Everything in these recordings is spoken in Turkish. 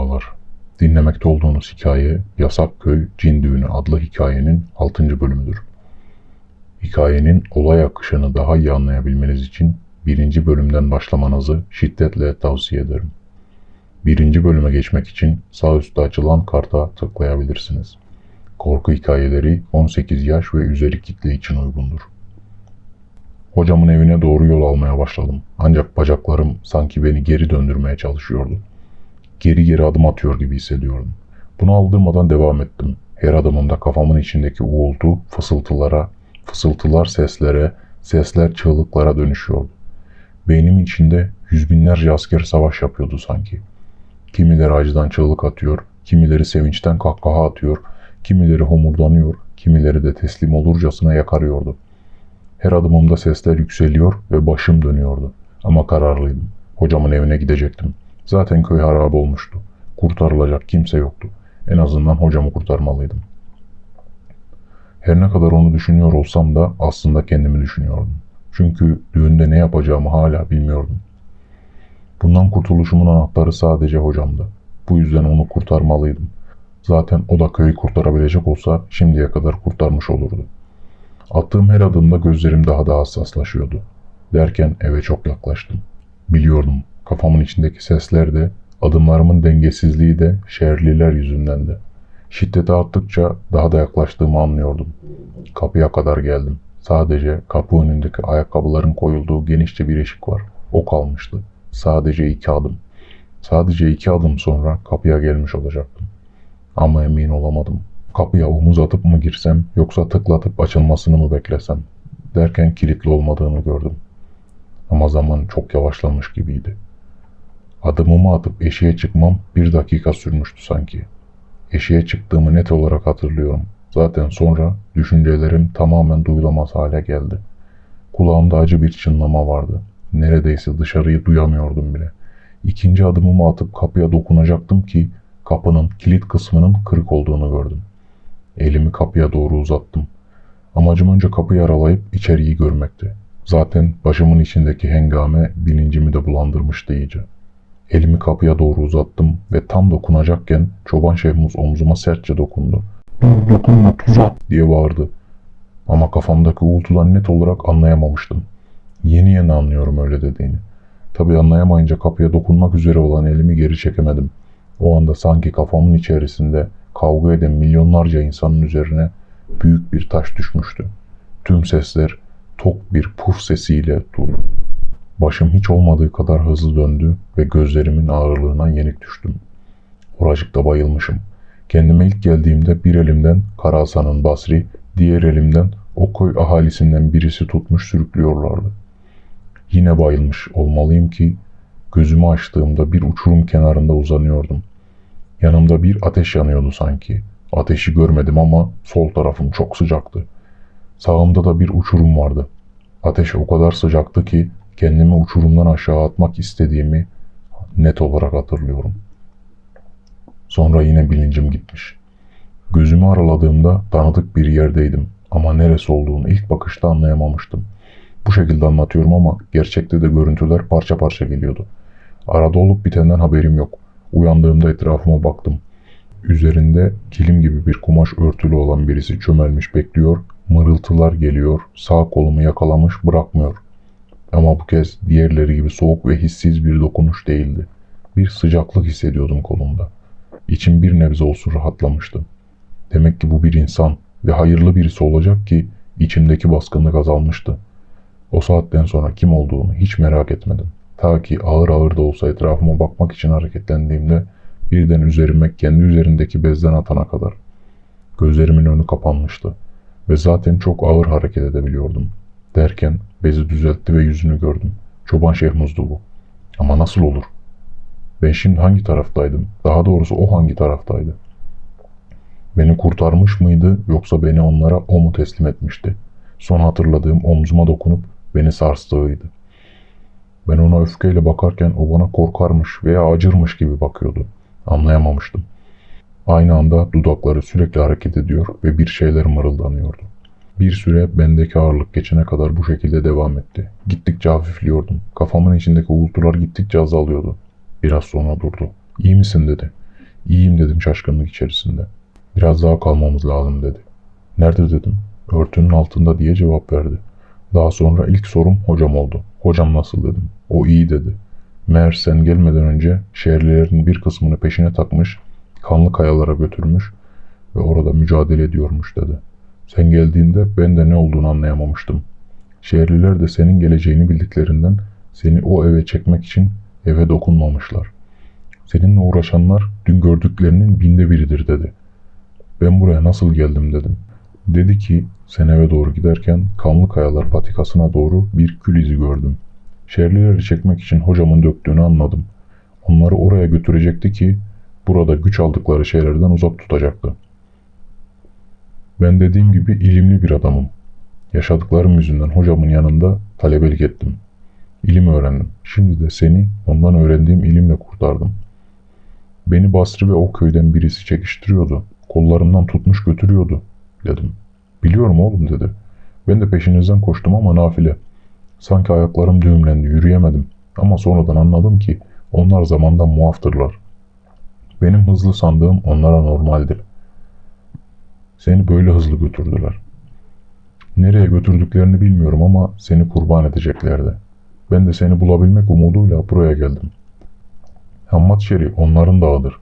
Merhabalar. Dinlemekte olduğunuz hikaye Yasak Köy Cin Düğünü adlı hikayenin 6. bölümüdür. Hikayenin olay akışını daha iyi anlayabilmeniz için birinci bölümden başlamanızı şiddetle tavsiye ederim. Birinci bölüme geçmek için sağ üstte açılan karta tıklayabilirsiniz. Korku hikayeleri 18 yaş ve üzeri kitle için uygundur. Hocamın evine doğru yol almaya başladım. Ancak bacaklarım sanki beni geri döndürmeye çalışıyordu geri geri adım atıyor gibi hissediyordum. Bunu aldırmadan devam ettim. Her adımımda kafamın içindeki uğultu fısıltılara, fısıltılar seslere, sesler çığlıklara dönüşüyordu. Beynimin içinde yüz binlerce asker savaş yapıyordu sanki. Kimileri acıdan çığlık atıyor, kimileri sevinçten kahkaha atıyor, kimileri homurdanıyor, kimileri de teslim olurcasına yakarıyordu. Her adımımda sesler yükseliyor ve başım dönüyordu. Ama kararlıydım. Hocamın evine gidecektim. Zaten köy harap olmuştu. Kurtarılacak kimse yoktu. En azından hocamı kurtarmalıydım. Her ne kadar onu düşünüyor olsam da aslında kendimi düşünüyordum. Çünkü düğünde ne yapacağımı hala bilmiyordum. Bundan kurtuluşumun anahtarı sadece hocamdı. Bu yüzden onu kurtarmalıydım. Zaten o da köyü kurtarabilecek olsa şimdiye kadar kurtarmış olurdu. Attığım her adımda gözlerim daha da hassaslaşıyordu. Derken eve çok yaklaştım. Biliyordum Kafamın içindeki sesler de, adımlarımın dengesizliği de şehirliler yüzündendi. Şiddeti arttıkça daha da yaklaştığımı anlıyordum. Kapıya kadar geldim. Sadece kapı önündeki ayakkabıların koyulduğu genişçe bir eşik var. O kalmıştı. Sadece iki adım. Sadece iki adım sonra kapıya gelmiş olacaktım. Ama emin olamadım. Kapıya omuz atıp mı girsem yoksa tıklatıp açılmasını mı beklesem? Derken kilitli olmadığını gördüm. Ama zaman çok yavaşlamış gibiydi. Adımımı atıp eşiğe çıkmam bir dakika sürmüştü sanki. Eşiğe çıktığımı net olarak hatırlıyorum. Zaten sonra düşüncelerim tamamen duyulamaz hale geldi. Kulağımda acı bir çınlama vardı. Neredeyse dışarıyı duyamıyordum bile. İkinci adımımı atıp kapıya dokunacaktım ki kapının kilit kısmının kırık olduğunu gördüm. Elimi kapıya doğru uzattım. Amacım önce kapıyı aralayıp içeriği görmekti. Zaten başımın içindeki hengame bilincimi de bulandırmıştı iyice. Elimi kapıya doğru uzattım ve tam dokunacakken çoban Şehmuz omzuma sertçe dokundu. ''Dur dokunma tuzak!'' diye bağırdı. Ama kafamdaki uğultudan net olarak anlayamamıştım. Yeni yeni anlıyorum öyle dediğini. Tabi anlayamayınca kapıya dokunmak üzere olan elimi geri çekemedim. O anda sanki kafamın içerisinde kavga eden milyonlarca insanın üzerine büyük bir taş düşmüştü. Tüm sesler tok bir puf sesiyle durdu. Başım hiç olmadığı kadar hızlı döndü ve gözlerimin ağırlığına yenik düştüm. Oracıkta bayılmışım. Kendime ilk geldiğimde bir elimden Karahasan'ın Basri, diğer elimden o köy ahalisinden birisi tutmuş sürüklüyorlardı. Yine bayılmış olmalıyım ki gözümü açtığımda bir uçurum kenarında uzanıyordum. Yanımda bir ateş yanıyordu sanki. Ateşi görmedim ama sol tarafım çok sıcaktı. Sağımda da bir uçurum vardı. Ateş o kadar sıcaktı ki kendimi uçurumdan aşağı atmak istediğimi net olarak hatırlıyorum. Sonra yine bilincim gitmiş. Gözümü araladığımda tanıdık bir yerdeydim ama neresi olduğunu ilk bakışta anlayamamıştım. Bu şekilde anlatıyorum ama gerçekte de görüntüler parça parça geliyordu. Arada olup bitenden haberim yok. Uyandığımda etrafıma baktım. Üzerinde kilim gibi bir kumaş örtülü olan birisi çömelmiş bekliyor, mırıltılar geliyor, sağ kolumu yakalamış bırakmıyor. Ama bu kez diğerleri gibi soğuk ve hissiz bir dokunuş değildi. Bir sıcaklık hissediyordum kolumda. İçim bir nebze olsun rahatlamıştı. Demek ki bu bir insan ve hayırlı birisi olacak ki içimdeki baskınlık azalmıştı. O saatten sonra kim olduğunu hiç merak etmedim. Ta ki ağır ağır da olsa etrafıma bakmak için hareketlendiğimde birden üzerime kendi üzerindeki bezden atana kadar. Gözlerimin önü kapanmıştı ve zaten çok ağır hareket edebiliyordum. Derken bezi düzeltti ve yüzünü gördüm. Çoban Şehmuz'du bu. Ama nasıl olur? Ben şimdi hangi taraftaydım? Daha doğrusu o hangi taraftaydı? Beni kurtarmış mıydı yoksa beni onlara o mu teslim etmişti? Son hatırladığım omzuma dokunup beni sarstığıydı. Ben ona öfkeyle bakarken o bana korkarmış veya acırmış gibi bakıyordu. Anlayamamıştım. Aynı anda dudakları sürekli hareket ediyor ve bir şeyler mırıldanıyordu. Bir süre bendeki ağırlık geçene kadar bu şekilde devam etti. Gittikçe hafifliyordum. Kafamın içindeki uğultular gittikçe azalıyordu. Biraz sonra durdu. İyi misin dedi. İyiyim dedim şaşkınlık içerisinde. Biraz daha kalmamız lazım dedi. Nerede dedim. Örtünün altında diye cevap verdi. Daha sonra ilk sorum hocam oldu. Hocam nasıl dedim. O iyi dedi. Meğer sen gelmeden önce şehirlilerin bir kısmını peşine takmış, kanlı kayalara götürmüş ve orada mücadele ediyormuş dedi. Sen geldiğinde ben de ne olduğunu anlayamamıştım. Şehirliler de senin geleceğini bildiklerinden seni o eve çekmek için eve dokunmamışlar. Seninle uğraşanlar dün gördüklerinin binde biridir dedi. Ben buraya nasıl geldim dedim. Dedi ki sen eve doğru giderken kanlı kayalar patikasına doğru bir kül izi gördüm. Şehirlileri çekmek için hocamın döktüğünü anladım. Onları oraya götürecekti ki burada güç aldıkları şeylerden uzak tutacaktı. Ben dediğim gibi ilimli bir adamım. Yaşadıklarım yüzünden hocamın yanında talebelik ettim. İlim öğrendim. Şimdi de seni ondan öğrendiğim ilimle kurtardım. Beni Basri ve o köyden birisi çekiştiriyordu. Kollarımdan tutmuş götürüyordu, dedim. Biliyorum oğlum dedi. Ben de peşinizden koştum ama nafile. Sanki ayaklarım düğümlendi, yürüyemedim. Ama sonradan anladım ki onlar zamandan muaftırlar. Benim hızlı sandığım onlara normaldir. Seni böyle hızlı götürdüler. Nereye götürdüklerini bilmiyorum ama seni kurban edeceklerdi. Ben de seni bulabilmek umuduyla buraya geldim. Hammat Şeri onların dağıdır.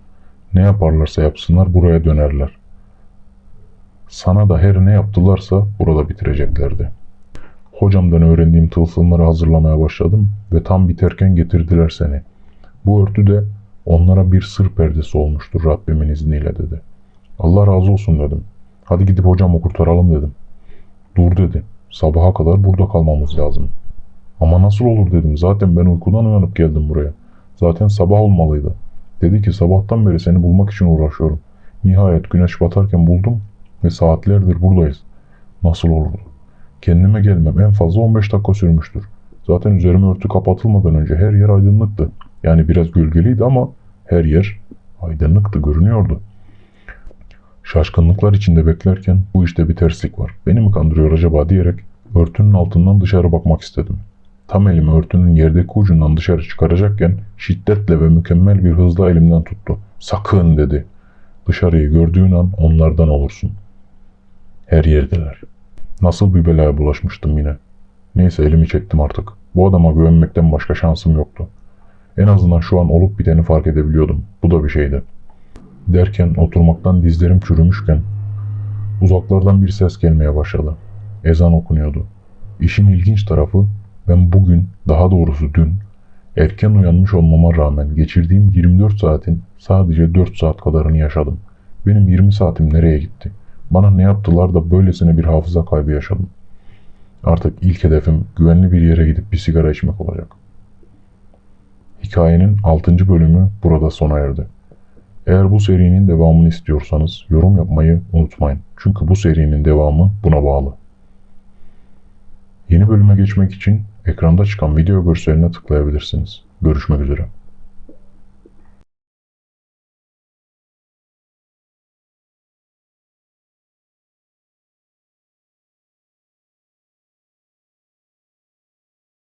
Ne yaparlarsa yapsınlar buraya dönerler. Sana da her ne yaptılarsa burada bitireceklerdi. Hocamdan öğrendiğim tılsımları hazırlamaya başladım ve tam biterken getirdiler seni. Bu örtü de onlara bir sır perdesi olmuştur Rabbimin izniyle dedi. Allah razı olsun dedim. Hadi gidip hocamı kurtaralım dedim. Dur dedi. Sabaha kadar burada kalmamız lazım. Ama nasıl olur dedim. Zaten ben uykudan uyanıp geldim buraya. Zaten sabah olmalıydı. Dedi ki sabahtan beri seni bulmak için uğraşıyorum. Nihayet güneş batarken buldum ve saatlerdir buradayız. Nasıl olurdu? Kendime gelmem en fazla 15 dakika sürmüştür. Zaten üzerime örtü kapatılmadan önce her yer aydınlıktı. Yani biraz gölgeliydi ama her yer aydınlıktı, görünüyordu. Şaşkınlıklar içinde beklerken bu işte bir terslik var. Beni mi kandırıyor acaba diyerek örtünün altından dışarı bakmak istedim. Tam elimi örtünün yerdeki ucundan dışarı çıkaracakken şiddetle ve mükemmel bir hızla elimden tuttu. Sakın dedi. Dışarıyı gördüğün an onlardan olursun. Her yerdeler. Nasıl bir belaya bulaşmıştım yine. Neyse elimi çektim artık. Bu adama güvenmekten başka şansım yoktu. En azından şu an olup biteni fark edebiliyordum. Bu da bir şeydi. Derken oturmaktan dizlerim çürümüşken uzaklardan bir ses gelmeye başladı. Ezan okunuyordu. İşin ilginç tarafı ben bugün, daha doğrusu dün, erken uyanmış olmama rağmen geçirdiğim 24 saatin sadece 4 saat kadarını yaşadım. Benim 20 saatim nereye gitti? Bana ne yaptılar da böylesine bir hafıza kaybı yaşadım? Artık ilk hedefim güvenli bir yere gidip bir sigara içmek olacak. Hikayenin 6. bölümü burada sona erdi. Eğer bu serinin devamını istiyorsanız yorum yapmayı unutmayın. Çünkü bu serinin devamı buna bağlı. Yeni bölüme geçmek için ekranda çıkan video görseline tıklayabilirsiniz. Görüşmek üzere.